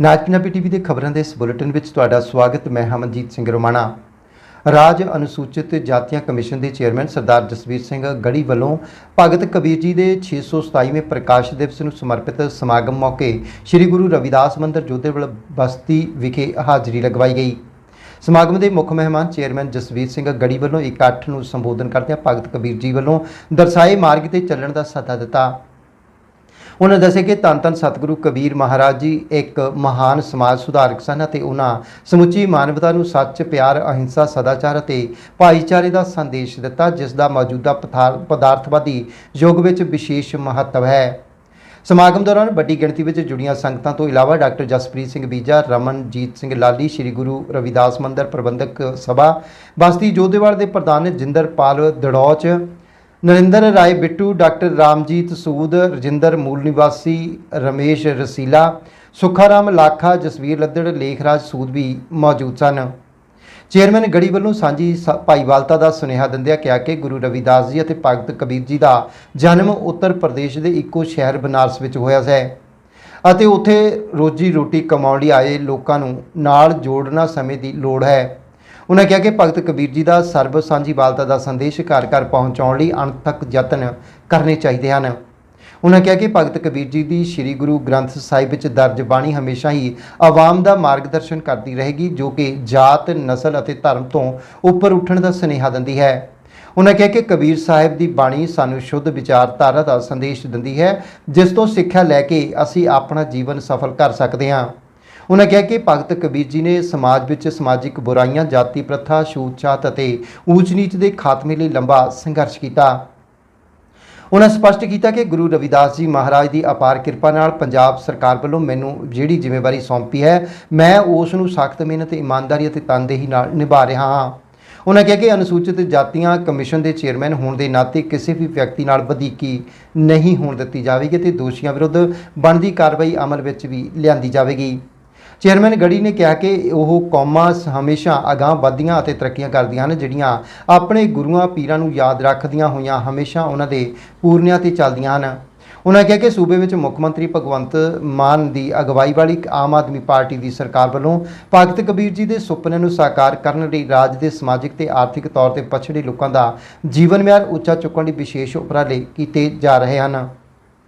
ਨਾਜ Punjabi TV ਦੇ ਖਬਰਾਂ ਦੇ ਇਸ ਬੁਲੇਟਿਨ ਵਿੱਚ ਤੁਹਾਡਾ ਸਵਾਗਤ, ਮੈਂ ਹਮਨਜੀਤ ਸਿੰਘ ਰੋਮਾਣਾ। ਰਾਜ ਅਨੁਸੂਚਿਤ ਜਾਤੀਆਂ ਕਮਿਸ਼ਨ ਦੇ ਚੇਅਰਮੈਨ ਸਰਦਾਰ ਜਸਵੀਰ ਸਿੰਘ ਗੜੀ ਵੱਲੋਂ ਭਗਤ ਕਬੀਰ ਜੀ ਦੇ 627ਵੇਂ ਪ੍ਰਕਾਸ਼ ਦਿਵਸ ਨੂੰ ਸਮਰਪਿਤ ਸਮਾਗਮ ਮੌਕੇ ਸ੍ਰੀ ਗੁਰੂ ਰਵਿਦਾਸ ਮੰਦਰ ਜੋਧੇਵਾਲ ਬਸਤੀ ਵਿਖੇ ਹਾਜ਼ਰੀ ਲਗਵਾਈ ਗਈ। ਸਮਾਗਮ ਦੇ ਮੁੱਖ ਮਹਿਮਾਨ ਚੇਅਰਮੈਨ ਜਸਵੀਰ ਸਿੰਘ ਗੜੀ ਵੱਲੋਂ ਇਕੱਠ ਨੂੰ ਸੰਬੋਧਨ ਕਰਦਿਆਂ ਭਗਤ ਕਬੀਰ ਜੀ ਵੱਲੋਂ ਦਰਸਾਏ ਮਾਰਗ ਤੇ ਚੱਲਣ ਦਾ ਸੱਦਾ ਦਿੱਤਾ। ਉਹਨਾਂ ਦੱਸਿਆ ਕਿ ਧੰਨ ਧੰਨ ਸਤਿਗੁਰੂ ਕਬੀਰ ਮਹਾਰਾਜ ਜੀ ਇੱਕ ਮਹਾਨ ਸਮਾਜ ਸੁਧਾਰਕ ਸਨ ਅਤੇ ਉਹਨਾਂ ਸਮੁੱਚੀ ਮਾਨਵਤਾ ਨੂੰ ਸੱਚ, ਪਿਆਰ, ਅਹਿੰਸਾ, ਸਦਾਚਾਰ ਅਤੇ ਭਾਈਚਾਰੇ ਦਾ ਸੰਦੇਸ਼ ਦਿੱਤਾ, ਜਿਸ ਦਾ ਮੌਜੂਦਾ ਪਥਾ- ਪਦਾਰਥਵਾਦੀ ਯੁੱਗ ਵਿੱਚ ਵਿਸ਼ੇਸ਼ ਮਹੱਤਵ ਹੈ। ਸਮਾਗਮ ਦੌਰਾਨ ਵੱਡੀ ਗਿਣਤੀ ਵਿੱਚ ਜੁੜੀਆਂ ਸੰਗਤਾਂ ਤੋਂ ਇਲਾਵਾ ਡਾਕਟਰ ਜਸਪ੍ਰੀਤ ਸਿੰਘ ਬੀਜਾ, ਰਮਨਜੀਤ ਸਿੰਘ ਲਾਲੀ, ਸ੍ਰੀ ਗੁਰੂ ਰਵਿਦਾਸ ਮੰਦਰ ਪ੍ਰਬੰਧਕ ਸਭਾ, ਬਸਤੀ ਜੋਧੇਵਾਲ ਦੇ ਪ੍ਰਧਾਨ ਜਿੰਦਰਪਾਲ ਦੜੌਚ ਨਰਿੰਦਰ ਰਾਏ ਬਿੱਟੂ, ਡਾਕਟਰ ਰਾਮਜੀਤ ਸੂਦ, ਰਜਿੰਦਰ ਮੂਲ ਨਿਵਾਸੀ ਰਮੇਸ਼ ਰਸੀਲਾ, ਸੁਖਾਰਾਮ ਲਾਖਾ, ਜਸਵੀਰ ਲੱਦੜ, ਲੇਖਰਾਜ ਸੂਦ ਵੀ ਮੌਜੂਦ ਸਨ। ਚੇਅਰਮੈਨ ਗੜੀ ਵੱਲੋਂ ਸਾਂਝੀ ਸ- ਭਾਈਵਾਲਤਾ ਦਾ ਸੁਨੇਹਾ ਦਿੰਦਿਆਂ ਕਿਹਾ ਕਿ ਗੁਰੂ ਰਵਿਦਾਸ ਜੀ ਅਤੇ ਭਗਤ ਕਬੀਰ ਜੀ ਦਾ ਜਨਮ ਉੱਤਰ ਪ੍ਰਦੇਸ਼ ਦੇ ਇੱਕੋ ਸ਼ਹਿਰ ਬਨਾਰਸ ਵਿੱਚ ਹੋਇਆ ਹੈ ਅਤੇ ਉੱਥੇ ਰੋਜੀ ਰੋਟੀ ਕਮਾਉਣ ਲਈ ਆਏ ਲੋਕਾਂ ਨੂੰ ਨਾਲ ਜੋੜਨਾ ਸਮੇਂ ਦੀ ਲੋੜ ਹੈ। ਉਹਨਾਂ ਕਿਹਾ ਕਿ ਭਗਤ ਕਬੀਰ ਜੀ ਦਾ ਸਰਬ ਸਾਂਝੀਵਾਲਤਾ ਦਾ ਸੰਦੇਸ਼ ਘਰ ਘਰ ਪਹੁੰਚਾਉਣ ਲਈ ਅਣਥੱਕ ਯਤਨ ਕਰਨੇ ਚਾਹੀਦੇ ਹਨ। ਉਹਨਾਂ ਕਿਹਾ ਕਿ ਭਗਤ ਕਬੀਰ ਜੀ ਦੀ ਸ੍ਰੀ ਗੁਰੂ ਗ੍ਰੰਥ ਸਾਹਿਬ ਵਿੱਚ ਦਰਜ ਬਾਣੀ ਹਮੇਸ਼ਾ ਹੀ ਆਵਾਮ ਦਾ ਮਾਰਗਦਰਸ਼ਨ ਕਰਦੀ ਰਹੇਗੀ, ਜੋ ਕਿ ਜਾਤ, ਨਸਲ ਅਤੇ ਧਰਮ ਤੋਂ ਉੱਪਰ ਉੱਠਣ ਦਾ ਸੁਨੇਹਾ ਦਿੰਦੀ ਹੈ। ਉਹਨਾਂ ਕਿਹਾ ਕਿ ਕਬੀਰ ਸਾਹਿਬ ਦੀ ਬਾਣੀ ਸਾਨੂੰ ਸ਼ੁੱਧ ਵਿਚਾਰਧਾਰਾ ਦਾ ਸੰਦੇਸ਼ ਦਿੰਦੀ ਹੈ, ਜਿਸ ਤੋਂ ਸਿੱਖਿਆ ਲੈ ਕੇ ਅਸੀਂ ਆਪਣਾ ਜੀਵਨ ਸਫਲ ਕਰ ਸਕਦੇ ਹਾਂ। ਉਹਨਾਂ ਕਿਹਾ ਕਿ ਭਗਤ ਕਬੀਰ ਜੀ ਨੇ ਸਮਾਜ ਵਿੱਚ ਸਮਾਜਿਕ ਬੁਰਾਈਆਂ, ਜਾਤੀ ਪ੍ਰਥਾ ਛੂਤ-ਛਾਤ ਅਤੇ ਊਚ-ਨੀਚ ਦੇ ਖਾਤਮੇ ਲਈ ਲੰਬਾ ਸੰਘਰਸ਼ ਕੀਤਾ। ਉਹਨਾਂ ਸਪਸ਼ਟ ਕੀਤਾ ਕਿ ਗੁਰੂ ਰਵਿਦਾਸ ਜੀ ਮਹਾਰਾਜ ਦੀ ਅਪਾਰ ਕਿਰਪਾ ਨਾਲ ਪੰਜਾਬ ਸਰਕਾਰ ਵੱਲੋਂ ਮੈਨੂੰ ਜਿਹੜੀ ਜ਼ਿੰਮੇਵਾਰੀ ਸੌਂਪੀ ਹੈ, ਮੈਂ ਉਸ ਨੂੰ ਸਖਤ ਮਿਹਨਤ, ਇਮਾਨਦਾਰੀ ਅਤੇ ਤਨਦੇਹੀ ਨਾਲ ਨਿਭਾ ਰਿਹਾ ਹਾਂ। ਉਹਨਾਂ ਕਿਹਾ ਕਿ ਅਨੁਸੂਚਿਤ ਜਾਤੀਆਂ ਕਮਿਸ਼ਨ ਦੇ ਚੇਅਰਮੈਨ ਹੋਣ ਦੇ ਨਾਤੇ ਕਿਸੇ ਵੀ ਵਿਅਕਤੀ ਨਾਲ ਵਧੀਕੀ ਨਹੀਂ ਹੋਣ ਦਿੱਤੀ ਜਾਵੇਗੀ ਤੇ ਦੋਸ਼ੀਆਂ ਵਿਰੁੱਧ ਬਣਦੀ ਕਾਰਵਾਈ ਅਮਲ ਵਿੱਚ ਵੀ ਲਿਆਂਦੀ ਜਾਵੇਗੀ। ਚੇਅਰਮੈਨ ਗੜੀ ਨੇ ਕਿਹਾ ਕਿ ਉਹ ਕੌਮਾਂ ਸ- ਹਮੇਸ਼ਾ ਅਗਾਂਹ ਵਧਦੀਆਂ ਅਤੇ ਤਰੱਕੀਆਂ ਕਰਦੀਆਂ ਹਨ, ਜਿਹੜੀਆਂ ਆਪਣੇ ਗੁਰੂਆਂ ਪੀਰਾਂ ਨੂੰ ਯਾਦ ਰੱਖਦੀਆਂ ਹੋਈਆਂ ਹਮੇਸ਼ਾ ਉਹਨਾਂ ਦੇ ਪੂਰਨਿਆਂ ਤੇ ਚੱਲਦੀਆਂ ਹਨ। ਉਹਨਾਂ ਕਿਹਾ ਕਿ ਸੂਬੇ ਵਿੱਚ ਮੁੱਖ ਮੰਤਰੀ ਭਗਵੰਤ ਮਾਨ ਦੀ ਅਗਵਾਈ ਵਾਲੀ ਆਮ ਆਦਮੀ ਪਾਰਟੀ ਦੀ ਸਰਕਾਰ ਵੱਲੋਂ ਭਗਤ ਕਬੀਰ ਜੀ ਦੇ ਸੁਪਨਿਆਂ ਨੂੰ ਸਾਕਾਰ ਕਰਨ ਲਈ ਰਾਜ ਦੇ ਸਮਾਜਿਕ ਤੇ ਆਰਥਿਕ ਤੌਰ ਤੇ ਪਛੜੇ ਲੋਕਾਂ ਦਾ ਜੀਵਨ ਮਿਆਰ ਉੱਚਾ ਚੁੱਕਣ ਲਈ ਵਿਸ਼ੇਸ਼ ਉਪਰਾਲੇ ਕੀਤੇ ਜਾ ਰਹੇ ਹਨ।